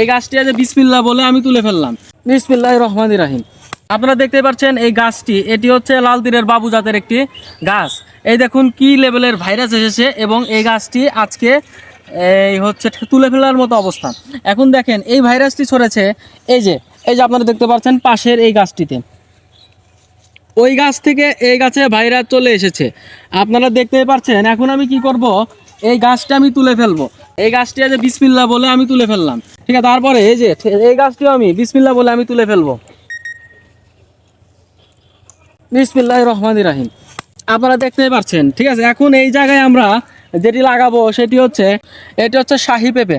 এই গাছটি আছে বিসমিল্লা বলে আমি তুলে ফেললাম। বিসমিল্লাহ রহমান রাহিম। আপনারা দেখতে পাচ্ছেন এই গাছটি, এটি হচ্ছে লাল তীরের বাবু জাতের একটি গাছ। এই দেখুন কি লেভেলের ভাইরাস এসেছে এবং এই গাছটি আজকে এই হচ্ছে তুলে ফেলার মতো অবস্থা এখন দেখেন, এই ভাইরাসটি ছড়েছে, এই যে এই যে আপনারা দেখতে পাচ্ছেন পাশের এই গাছটিতে। ওই গাছ থেকে এই গাছে ভাইরাস চলে এসেছে। আপনারা দেখতেই পাচ্ছেন, এখন আমি কি করব? এই গাছটা আমি তুলে ফেলব। এই গাছটি আছে বিসমিল্লা বলে আমি তুলে ফেললাম। ঠিক আছে, তারপরে এই যে, এই গাছটিও আমি বিসমিল্লা বলে আমি তুলে ফেলব। বিসমিল্লাহ রহমান রাহিম। আপনারা দেখতেই পাচ্ছেন, ঠিক আছে? এখন এই জায়গায় আমরা যেটি লাগাবো সেটি হচ্ছে, এটি হচ্ছে শাহি পেঁপে।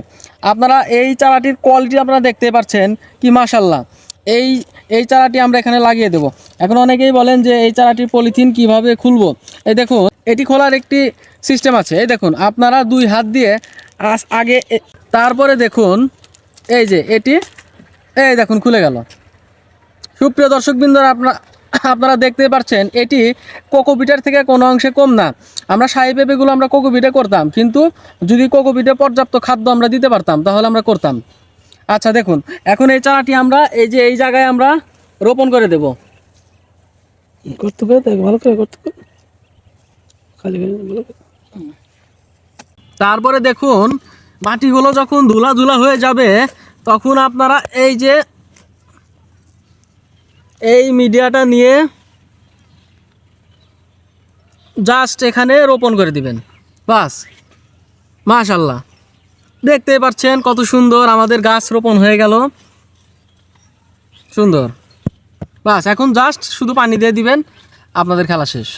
আপনারা এই চারাটির কোয়ালিটি আপনারা দেখতে পাচ্ছেন কি মাশাল্লাহ এই এই চারাটি আমরা এখানে লাগিয়ে দেব। এখন অনেকেই বলেন যে এই চারাটির পলিথিন কীভাবে খুলবো? এই দেখুন এটি খোলার একটি সিস্টেম আছে। এই দেখুন, আপনারা দুই হাত দিয়ে আগে তারপরে দেখুন এই যে এটি এই দেখুন খুলে গেল। সুপ্রিয় দর্শকবৃন্দরা আপনার আপনারা দেখতে পাচ্ছেন এটি কোকোপিটের থেকে কোনো অংশে কম না। আমরা শাহি পেঁপেগুলো আমরা কোকোপিটে করতাম কিন্তু যদি কোকোপিটে পর্যাপ্ত খাদ্য আমরা দিতে পারতাম তাহলে আমরা করতাম। আচ্ছা দেখুন এখন এই চারাটি আমরা এই যে এই জায়গায় আমরা রোপণ করে দেব। করতে পারে ভালো করে করতে পারে। খালি তারপরে দেখুন মাটিগুলো যখন ধুলা ধুলা হয়ে যাবে, তখন আপনারা এই যে এই মিডিয়াটা নিয়ে জাস্ট এখানে রোপণ করে দিবেন। বাস মাশাল্লাহ দেখতেই পাচ্ছেন কত সুন্দর আমাদের গাছ রোপণ হয়ে গেল। সুন্দর। বাস, এখন জাস্ট শুধু পানি দিয়ে দিবেন, আপনাদের খেলা শেষ।